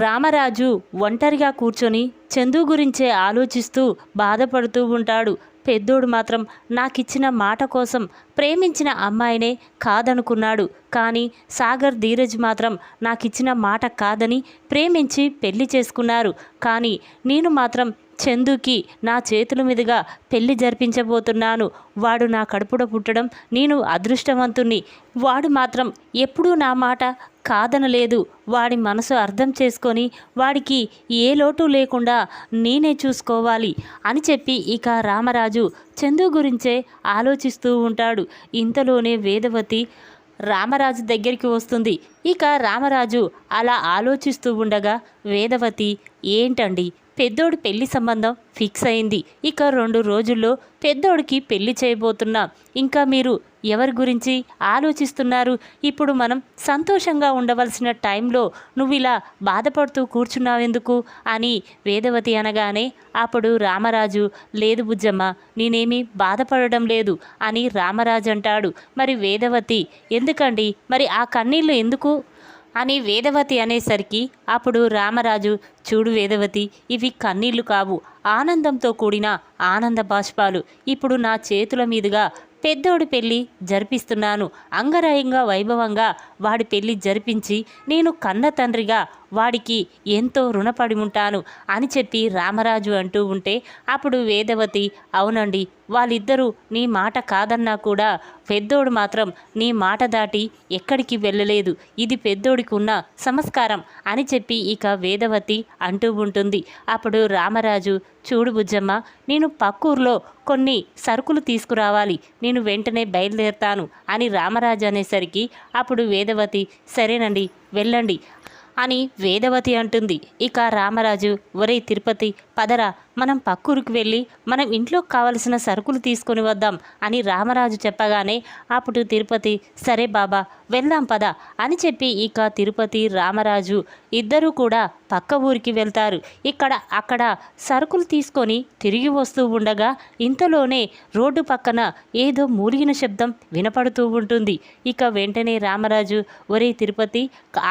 రామరాజు ఒంటరిగా కూర్చొని చందు గురించే ఆలోచిస్తూ బాధపడుతూ ఉంటాడు. పెద్దోడు మాత్రం నాకిచ్చిన మాట కోసం ప్రేమించిన అమ్మాయినే కాదనుకున్నాడు. కానీ సాగర్ ధీరజ్ మాత్రం నాకిచ్చిన మాట కాదని ప్రేమించి పెళ్ళి చేసుకున్నారు. కానీ నేను మాత్రం చందుకి నా చేతుల మీదుగా పెళ్ళి జరిపించబోతున్నాను. వాడు నా కడుపుడ పుట్టడం నేను అదృష్టవంతుణ్ణి. వాడు మాత్రం ఎప్పుడూ నా మాట కాదనలేదు. వాడి మనసు అర్థం చేసుకొని వాడికి ఏ లోటు లేకుండా నేనే చూసుకోవాలి అని చెప్పి ఇక రామరాజు చందు గురించే ఆలోచిస్తూ ఉంటాడు. ఇంతలోనే వేదవతి రామరాజు దగ్గరికి వస్తుంది. ఇక రామరాజు అలా ఆలోచిస్తూ ఉండగా వేదవతి ఏంటండి? పెద్దోడు పెళ్ళి సంబంధం ఫిక్స్ అయింది. ఇక రెండు రోజుల్లో పెద్దోడికి పెళ్ళి చేయబోతున్నా. ఇంకా మీరు ఎవరి గురించి ఆలోచిస్తున్నారు? ఇప్పుడు మనం సంతోషంగా ఉండవలసిన టైంలో నువ్వు ఇలా బాధపడుతూ కూర్చున్నావెందుకు? అని వేదవతి అనగానే అప్పుడు రామరాజు లేదు బుజ్జమ్మ నేనేమీ బాధపడడం లేదు అని రామరాజు అంటాడు. మరి వేదవతి ఎందుకండి? మరి ఆ కన్నీళ్ళు ఎందుకు అని వేదవతి అనేసరికి అప్పుడు రామరాజు చూడు వేదవతి ఇవి కన్నీళ్ళు కావు. ఆనందంతో కూడిన ఆనంద బాష్పాలు. ఇప్పుడు నా చేతుల మీదుగా పెద్దోడి పెళ్ళి జరిపిస్తున్నాను. అంగరాయంగా వైభవంగా వాడి పెళ్ళి జరిపించి నేను కన్న తండ్రిగా వాడికి ఎంతో రుణపడి ఉంటాను అని చెప్పి రామరాజు అంటూ ఉంటే అప్పుడు వేదవతి అవునండి వాళ్ళిద్దరూ నీ మాట కాదన్నా కూడా పెద్దోడు మాత్రం నీ మాట దాటి ఎక్కడికి వెళ్ళలేదు. ఇది పెద్దోడికి ఉన్న సంస్కారం అని చెప్పి ఇక వేదవతి అంటూ ఉంటుంది. అప్పుడు రామరాజు చూడు బుజ్జమ్మ నేను పక్కూర్లో కొన్ని సరుకులు తీసుకురావాలి నేను వెంటనే బయలుదేరుతాను అని రామరాజు అనేసరికి అప్పుడు వేద వేదవతి సరేనండి వెళ్ళండి అని వేదవతి అంటుంది. ఇక రామరాజు ఒరే తిరుపతి పదరా మనం పక్కూరుకు వెళ్ళి మనం ఇంట్లోకి కావలసిన సరుకులు తీసుకొని వద్దాం అని రామరాజు చెప్పగానే అప్పుడు తిరుపతి సరే బాబా వెళ్దాం పద అని చెప్పి ఇక తిరుపతి రామరాజు ఇద్దరూ కూడా పక్క ఊరికి వెళ్తారు. ఇక్కడ అక్కడ సరుకులు తీసుకొని తిరిగి వస్తూ ఉండగా ఇంతలోనే రోడ్డు పక్కన ఏదో మూలిగిన శబ్దం వినపడుతూ ఉంటుంది. ఇక వెంటనే రామరాజు ఒరే తిరుపతి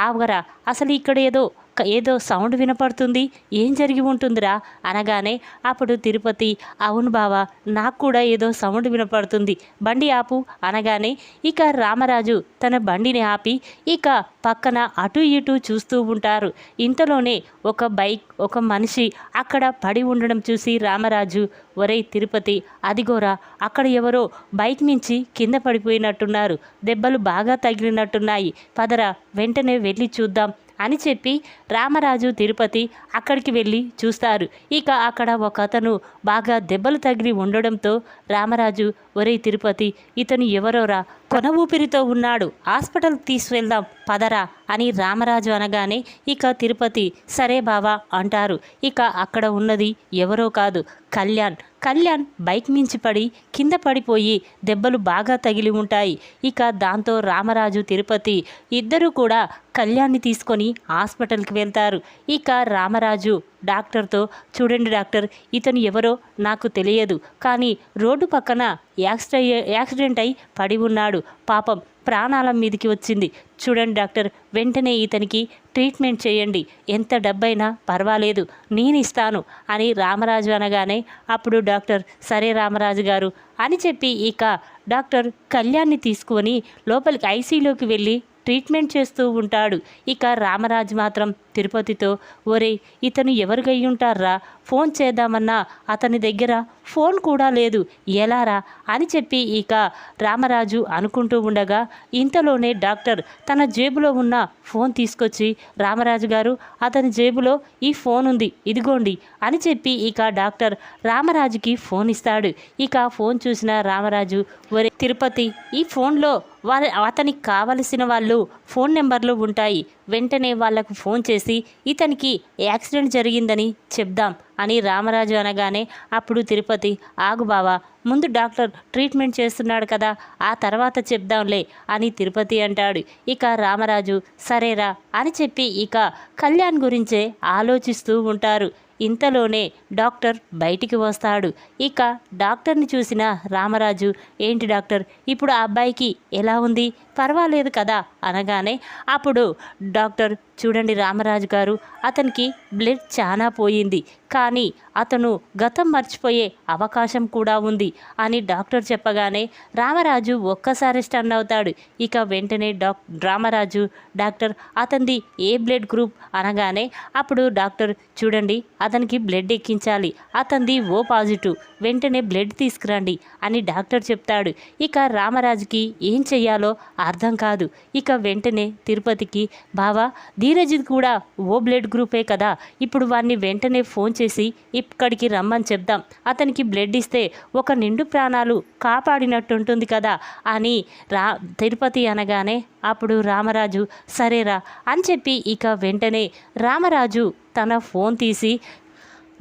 ఆవరా అసలు ఇక్కడ ఏదో ఏదో సౌండ్ వినపడుతుంది ఏం జరిగి ఉంటుందిరా? అనగానే అప్పుడు తిరుపతి అవును బావా నాకు కూడా ఏదో సౌండ్ వినపడుతుంది బండి ఆపు అనగానే ఇక రామరాజు తన బండిని ఆపి ఇక పక్కన అటు ఇటు చూస్తూ ఉంటారు. ఇంతలోనే ఒక బైక్ ఒక మనిషి అక్కడ పడి ఉండడం చూసి రామరాజు ఒరే తిరుపతి అదిగోరా అక్కడ ఎవరో బైక్ నుంచి కింద పడిపోయినట్టున్నారు దెబ్బలు బాగా తగిలినట్టున్నాయి పదరా వెంటనే వెళ్ళి చూద్దాం అని చెప్పి రామరాజు తిరుపతి అక్కడికి వెళ్ళి చూస్తారు. ఇక అక్కడ ఒక అతను బాగా దెబ్బలు తగిలి ఉండడంతో రామరాజు ఒరే తిరుపతి ఇతను ఎవరోరా? కొన ఊపిరితో ఉన్నాడు. హాస్పిటల్ తీసుకువెళ్దాం పదరా అని రామరాజు అనగానే ఇక తిరుపతి సరే బావా అంటారు. ఇక అక్కడ ఉన్నది ఎవరో కాదు కళ్యాణ్. కళ్యాణ్ బైక్ మించి పడి కింద పడిపోయి దెబ్బలు బాగా తగిలి ఉంటాయి. ఇక దాంతో రామరాజు తిరుపతి ఇద్దరూ కూడా కళ్యాణ్ని తీసుకొని హాస్పిటల్కి వెళ్తారు. ఇక రామరాజు డాక్టర్తో చూడండి డాక్టర్ ఇతను ఎవరో నాకు తెలియదు కానీ రోడ్డు పక్కన యాక్సిడెంట్ యాక్సిడెంట్ అయి పడి ఉన్నాడు. పాపం ప్రాణాల మీదకి వచ్చింది. చూడండి డాక్టర్ వెంటనే ఇతనికి ట్రీట్మెంట్ చేయండి. ఎంత డబ్బైనా పర్వాలేదు నేను ఇస్తాను అని రామరాజు అనగానే అప్పుడు డాక్టర్ సరే రామరాజు గారు అని చెప్పి ఇక డాక్టర్ కళ్యాణ్ని తీసుకొని లోపలికి ఐసీలోకి వెళ్ళి ట్రీట్మెంట్ చేస్తూ ఉంటాడు. ఇక రామరాజు మాత్రం తిరుపతితో ఒరే ఇతను ఎవరికై ఉంటారా ఫోన్ చేద్దామన్నా అతని దగ్గర ఫోన్ కూడా లేదు. ఎలారా? అని చెప్పి ఇక రామరాజు అనుకుంటూ ఉండగా ఇంతలోనే డాక్టర్ తన జేబులో ఉన్న ఫోన్ తీసుకొచ్చి రామరాజు గారు అతని జేబులో ఈ ఫోన్ ఉంది ఇదిగోండి అని చెప్పి ఇక డాక్టర్ రామరాజుకి ఫోన్ ఇస్తాడు. ఇక ఫోన్ చూసిన రామరాజు ఒరే తిరుపతి ఈ ఫోన్లో వారి అతనికి కావలసిన వాళ్ళు ఫోన్ నెంబర్లు ఉంటాయి. వెంటనే వాళ్ళకు ఫోన్ చేసి ఇతనికి యాక్సిడెంట్ జరిగిందని చెప్దాం అని రామరాజు అనగానే అప్పుడు తిరుపతి ఆగు బావా ముందు డాక్టర్ ట్రీట్మెంట్ చేస్తున్నాడు కదా ఆ తర్వాత చెప్దాంలే అని తిరుపతి అంటాడు. ఇక రామరాజు సరేరా అని చెప్పి ఇక కళ్యాణ్ గురించే ఆలోచిస్తూ ఉంటారు. ఇంతలోనే డాక్టర్ బయటికి వస్తాడు. ఇక డాక్టర్ని చూసిన రామరాజు ఏంటి డాక్టర్ ఇప్పుడు ఆ అబ్బాయికి ఎలా ఉంది? పర్వాలేదు కదా? అనగానే అప్పుడు డాక్టర్ చూడండి రామరాజు గారు అతనికి బ్లడ్ చాలా పోయింది. కానీ అతను గతం మర్చిపోయే అవకాశం కూడా ఉంది అని డాక్టర్ చెప్పగానే రామరాజు ఒక్కసారి స్టన్ అవుతాడు. ఇక వెంటనే డాక్ రామరాజు డాక్టర్ అతనిది ఏ బ్లడ్ గ్రూప్ అనగానే అప్పుడు డాక్టర్ చూడండి అతనికి బ్లడ్ ఎక్కించాలి అతనిది ఓ పాజిటివ్ వెంటనే బ్లడ్ తీసుకురండి అని డాక్టర్ చెప్తాడు. ఇక రామరాజుకి ఏం చెయ్యాలో అర్థం కాదు. ఇక వెంటనే తిరుపతికి బావా ధీరజిత్ కూడా ఓ బ్లడ్ గ్రూపే కదా ఇప్పుడు వాడిని వెంటనే ఫోన్ చేసి ఇక్కడికి రమ్మని చెప్దాం. అతనికి బ్లడ్ ఇస్తే ఒక నిండు ప్రాణాలు కాపాడినట్టుంటుంది కదా అని రా తిరుపతి అనగానే అప్పుడు రామరాజు సరేరా అని చెప్పి ఇక వెంటనే రామరాజు తన ఫోన్ తీసి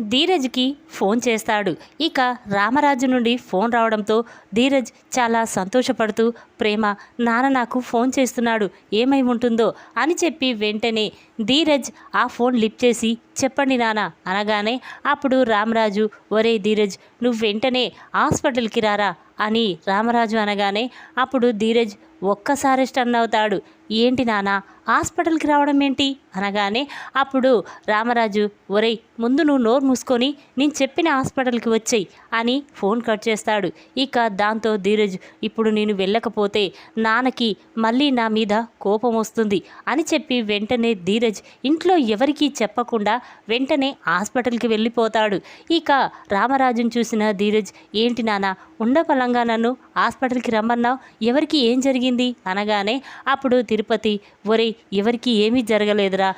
ధీరజ్కి ఫోన్ చేస్తాడు. ఇక రామరాజు నుండి ఫోన్ రావడంతో ధీరజ్ చాలా సంతోషపడుతూ ప్రేమ నాన్న నాకు ఫోన్ చేస్తున్నాడు. ఏమై ఉంటుందో? అని చెప్పి వెంటనే ధీరజ్ ఆ ఫోన్ లిప్ చేసి చెప్పండి నాన్న అనగానే అప్పుడు రామరాజు ఒరే ధీరజ్ నువ్వు వెంటనే హాస్పిటల్కి రారా అని రామరాజు అనగానే అప్పుడు ధీరజ్ ఒక్కసారి స్టన్ అవుతాడు. ఏంటి నానా హాస్పిటల్కి రావడం ఏంటి? అనగానే అప్పుడు రామరాజు ఒరేయ్ ముందు నువ్వు నోరు మూసుకొని నేను చెప్పిన హాస్పిటల్కి వచ్చేయి అని ఫోన్ కట్ చేస్తాడు. ఇక దాంతో ధీరజ్ ఇప్పుడు నేను వెళ్ళకపోతే నాన్నకి మళ్ళీ నా మీద కోపం వస్తుంది అని చెప్పి వెంటనే ధీరజ్ ఇంట్లో ఎవరికీ చెప్పకుండా వెంటనే హాస్పిటల్కి వెళ్ళిపోతాడు ఇక రామరాజును చూసిన ధీరజ్ ఏంటి నాన్న ఉండపలంగా నన్ను హాస్పిటల్కి రమ్మన్నావు? ఎవరికి ఏం జరిగింది? అనగానే అప్పుడు తిరుపతి ఒరే ఎవరికి ఏమీ జరగలేదురా.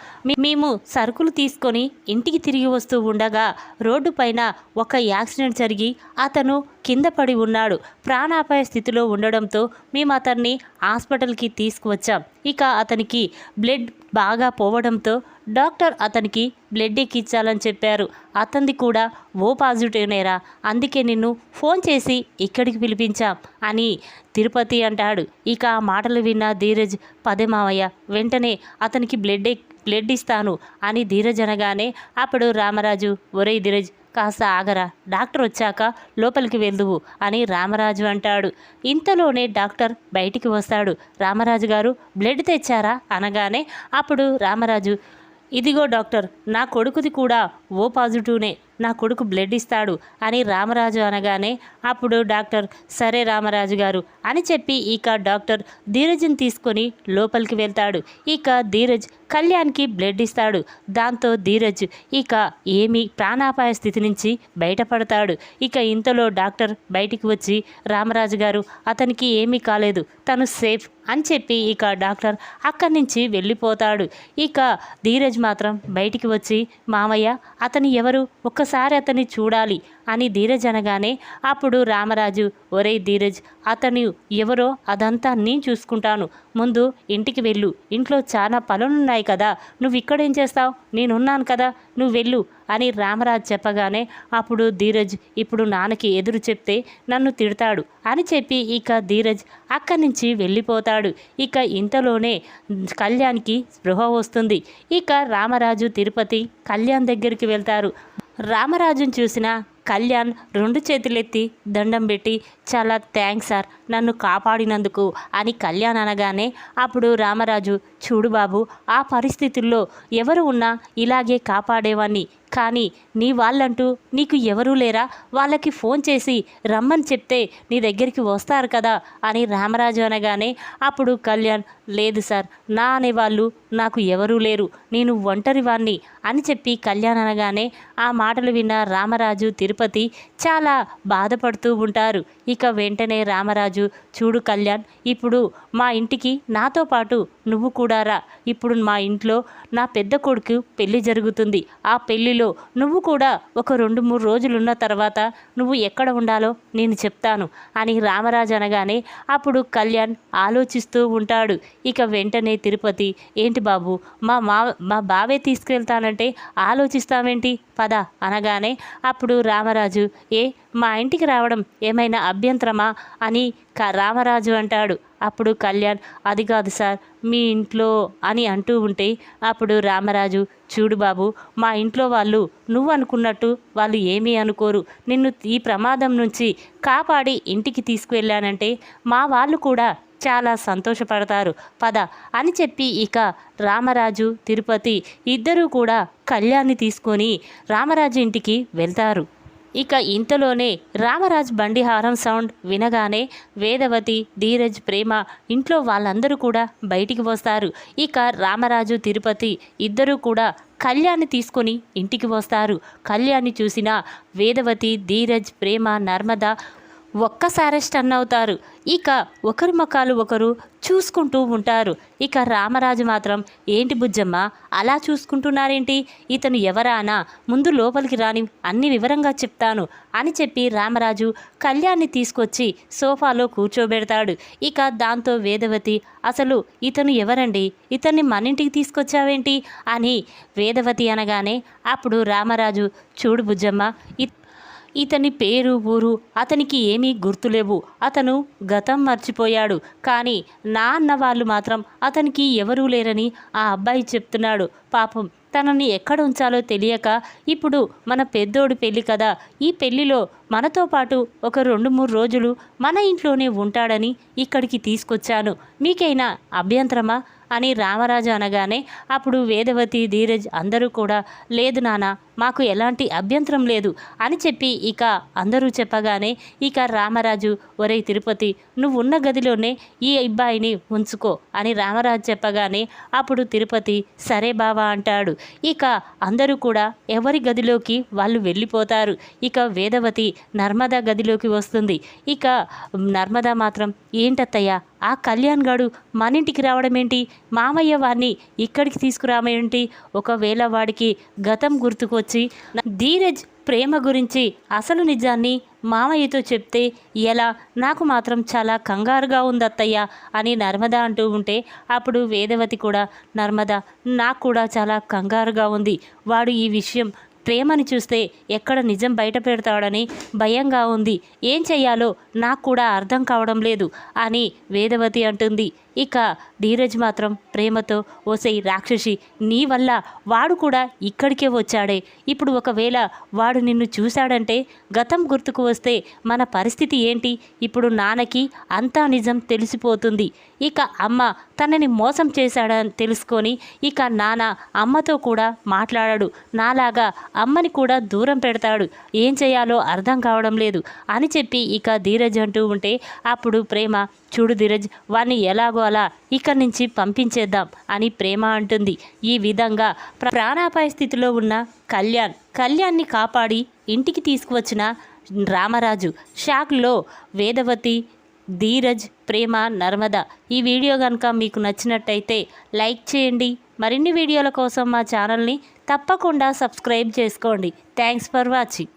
మేము సరుకులు తీసుకొని ఇంటికి తిరిగి వస్తూ ఉండగా రోడ్డు పైన ఒక యాక్సిడెంట్ జరిగి అతను కింద పడి ఉన్నాడు. ప్రాణాపాయ స్థితిలో ఉండడంతో మేము అతన్ని హాస్పిటల్కి తీసుకువచ్చాం. ఇక అతనికి బ్లడ్ బాగా పోవడంతో డాక్టర్ అతనికి బ్లడ్ ఎక్కించాలని చెప్పారు. అతనిది కూడా ఓ పాజిటివ్నేరా అందుకే నిన్ను ఫోన్ చేసి ఇక్కడికి పిలిపించాం అని తిరుపతి అంటాడు. ఇక ఆ మాటలు విన్న ధీరజ్ పదే మావయ్య వెంటనే అతనికి బ్లడ్ ఎక్- బ్లడ్ ఇస్తాను అని ధీరజ్ అనగానే అప్పుడు రామరాజు ఒరే ధీరజ్ కాస్త ఆగరా. డాక్టర్ వచ్చాక లోపలికి వెళ్దువు అని రామరాజు అంటాడు. ఇంతలోనే డాక్టర్ బయటికి వస్తాడు. రామరాజు గారు బ్లడ్ తెచ్చారా? అనగానే అప్పుడు రామరాజు ఇదిగో డాక్టర్ నా కొడుకుది కూడా ఓ పాజిటివ్నే. నా కొడుకు బ్లడ్ ఇస్తాడు అని రామరాజు అనగానే అప్పుడు డాక్టర్ సరే రామరాజు గారు అని చెప్పి ఇక డాక్టర్ ధీరజ్ని తీసుకొని లోపలికి వెళ్తాడు. ఇక ధీరజ్ కళ్యాణ్కి బ్లడ్ ఇస్తాడు. దాంతో ధీరజ్ ఇక ఏమీ ప్రాణాపాయ స్థితి నుంచి బయటపడతాడు. ఇక ఇంతలో డాక్టర్ బయటికి వచ్చి రామరాజు గారు అతనికి ఏమీ కాలేదు తను సేఫ్ అని చెప్పి ఇక డాక్టర్ అక్కడి నుంచి వెళ్ళిపోతాడు. ఇక ధీరజ్ మాత్రం బయటికి వచ్చి మామయ్య అతని ఎవరు? ఒక్కసారి అతన్ని చూడాలి అని ధీరజ్ అనగానే అప్పుడు రామరాజు ఒరే ధీరజ్ అతను ఎవరో అదంతా నేను చూసుకుంటాను. ముందు ఇంటికి వెళ్ళు. ఇంట్లో చాలా పనులున్నాయి కదా. నువ్వు ఇక్కడేం చేస్తావు? నేనున్నాను కదా. నువ్వు వెళ్ళు అని రామరాజు చెప్పగానే అప్పుడు ధీరజ్ ఇప్పుడు నాన్నకి ఎదురు చెప్తే నన్ను తిడతాడు అని చెప్పి ఇక ధీరజ్ అక్కడి నుంచి వెళ్ళిపోతాడు. ఇక ఇంతలోనే కళ్యాణ్కి స్పృహ వస్తుంది. ఇక రామరాజు తిరుపతి కళ్యాణ్ దగ్గరికి వెళ్తారు. రామరాజును చూసిన కళ్యాణ్ రెండు చేతులెత్తి దండం పెట్టి చాలా థ్యాంక్స్ సార్ నన్ను కాపాడినందుకు అని కళ్యాణ్ అనగానే అప్పుడు రామరాజు చూడు బాబు ఆ పరిస్థితుల్లో ఎవరు ఉన్నా ఇలాగే కాపాడేవాణ్ణి. కానీ నీ వాళ్ళంటూ నీకు ఎవరూ లేరా? వాళ్ళకి ఫోన్ చేసి రమ్మని చెప్తే నీ దగ్గరికి వస్తారు కదా? అని రామరాజు అనగానే అప్పుడు కళ్యాణ్ లేదు సార్ నా అనేవాళ్ళు నాకు ఎవరూ లేరు నేను ఒంటరి వాణ్ణి అని చెప్పి కళ్యాణ్ అనగానే ఆ మాటలు విన్న రామరాజు తిరుపతి చాలా బాధపడుతూ ఉంటారు. ఇక వెంటనే రామరాజు చూడు కళ్యాణ్ ఇప్పుడు మా ఇంటికి నాతో పాటు నువ్వు కూడా రా. ఇప్పుడు మా ఇంట్లో నా పెద్ద కొడుకు పెళ్ళి జరుగుతుంది. ఆ పెళ్ళిలో నువ్వు కూడా ఒక రెండు మూడు రోజులున్న తర్వాత నువ్వు ఎక్కడ ఉండాలో నేను చెప్తాను అని రామరాజు అనగానే అప్పుడు కళ్యాణ్ ఆలోచిస్తూ ఉంటాడు. ఇక వెంటనే తిరుపతి ఏంటి బాబు మా మా మా బావే తీసుకెళ్తానంటే ఆలోచిస్తావేంటి? పద అనగానే అప్పుడు రామరాజు ఏ మా ఇంటికి రావడం ఏమైనా అభ్యంతరమా? అని క రామరాజు అంటాడు. అప్పుడు కళ్యాణ్ అది కాదు సార్ మీ ఇంట్లో అని అంటూ ఉంటే అప్పుడు రామరాజు చూడు బాబు మా ఇంట్లో వాళ్ళు నువ్వు అనుకున్నట్టు వాళ్ళు ఏమీ అనుకోరు. నిన్ను ఈ ప్రమాదం నుంచి కాపాడి ఇంటికి తీసుకువెళ్ళానంటే మా వాళ్ళు కూడా చాలా సంతోషపడతారు. పద అని చెప్పి ఇక రామరాజు తిరుపతి ఇద్దరూ కూడా కళ్యాణ్ని తీసుకొని రామరాజు ఇంటికి వెళ్తారు. ఇక ఇంతలోనే రామరాజ్ బండి హారం సౌండ్ వినగానే వేదవతి ధీరజ్ ప్రేమ ఇంట్లో వాళ్ళందరూ కూడా బయటికి వస్తారు. ఇక రామరాజు తిరుపతి ఇద్దరూ కూడా కళ్యాణ్ తీసుకొని ఇంటికి వస్తారు. కళ్యాణ్ చూసిన వేదవతి ధీరజ్ ప్రేమ నర్మద ఒక్కసారి స్టన్ అవుతారు ఇక ఒకరి ముఖాలు ఒకరు చూసుకుంటూ ఉంటారు. ఇక రామరాజు మాత్రం ఏంటి బుజ్జమ్మ అలా చూసుకుంటున్నారేంటి? ఇతను ఎవరానా? ముందు లోపలికి రాని అన్ని వివరంగా చెప్తాను అని చెప్పి రామరాజు కళ్యాణ్ని తీసుకొచ్చి సోఫాలో కూర్చోబెడతాడు. ఇక దాంతో వేదవతి అసలు ఇతను ఎవరండి? ఇతన్ని మన ఇంటికి తీసుకొచ్చావేంటి? అని వేదవతి అనగానే అప్పుడు రామరాజు చూడు బుజ్జమ్మ ఇ- ఇతని పేరు ఊరు అతనికి ఏమీ గుర్తులేవు. అతను గతం మర్చిపోయాడు. కానీ నా అన్న వాళ్ళు మాత్రం అతనికి ఎవరూ లేరని ఆ అబ్బాయి చెప్తున్నాడు. పాపం తనని ఎక్కడ ఉంచాలో తెలియక ఇప్పుడు మన పెద్దోడు పెళ్ళి కదా. ఈ పెళ్ళిలో మనతో పాటు ఒక రెండు మూడు రోజులు మన ఇంట్లోనే ఉంటాడని ఇక్కడికి తీసుకొచ్చాను. మీకైనా అభ్యంతరమా? అని రామరాజు అనగానే అప్పుడు వేదవతి ధీరజ్ అందరూ కూడా లేదు నాన్న మాకు ఎలాంటి అభ్యంతరం లేదు అని చెప్పి ఇక అందరూ చెప్పగానే ఇక రామరాజు ఒరే తిరుపతి నువ్వు ఉన్న గదిలోనే ఈ అబ్బాయిని ఉంచుకో అని రామరాజు చెప్పగానే అప్పుడు తిరుపతి సరే బావా అంటాడు. ఇక అందరూ కూడా ఎవరి గదిలోకి వాళ్ళు వెళ్ళిపోతారు. ఇక వేదవతి నర్మదా గదిలోకి వస్తుంది. ఇక నర్మదా మాత్రం ఏంటత్తయ్య ఆ కళ్యాణ్ గాడు మన ఇంటికి రావడం ఏంటి మామయ్య వాడిని ఇక్కడికి తీసుకురామేంటి? ఒకవేళ వాడికి గతం గుర్తుకు వచ్చి ధీరజ్ ప్రేమ గురించి అసలు నిజాన్ని మామయ్యతో చెప్తే ఎలా? నాకు మాత్రం చాలా కంగారుగా ఉంది అత్తయ్య అని నర్మద అంటూ ఉంటే అప్పుడు వేదవతి కూడా నర్మద నాకు కూడా చాలా కంగారుగా ఉంది. వాడు ఈ విషయం ప్రేమని చూస్తే ఎక్కడ నిజం బయట పెడతాడని భయంగా ఉంది. ఏం చెయ్యాలో నాకు కూడా అర్థం కావడం లేదు అని వేదవతి అంటుంది. ఇక ధీరజ్ మాత్రం ప్రేమతో ఓసై రాక్షసి నీ వల్ల వాడు కూడా ఇక్కడికే వచ్చాడే. ఇప్పుడు ఒకవేళ వాడు నిన్ను చూశాడంటే గతం గుర్తుకు వస్తే మన పరిస్థితి ఏంటి? ఇప్పుడు నాన్నకి అంతా నిజం తెలిసిపోతుంది. ఇక అమ్మ తనని మోసం చేశాడని తెలుసుకొని ఇక నాన్న అమ్మతో కూడా మాట్లాడాడు. నాలాగా అమ్మని కూడా దూరం పెడతాడు. ఏం చేయాలో అర్థం కావడం లేదు అని చెప్పి ఇక ధీరజ్ అంటూ ఉంటే అప్పుడు ప్రేమ చూడు ధీరజ్ వాణ్ణి ఎలాగో అలా ఇక్కడి నుంచి పంపించేద్దాం అని ప్రేమ అంటుంది. ఈ విధంగా ప్రాణాపాయ స్థితిలో ఉన్న కళ్యాణ్ కళ్యాణ్ని కాపాడి ఇంటికి తీసుకువచ్చిన రామరాజు షాక్లో వేదవతి ధీరజ్ ప్రేమ నర్మద. ఈ వీడియో కనుక మీకు నచ్చినట్టయితే లైక్ చేయండి. మరిన్ని వీడియోల కోసం మా ఛానల్ని తప్పకుండా సబ్స్క్రైబ్ చేసుకోండి. Thanks for watching.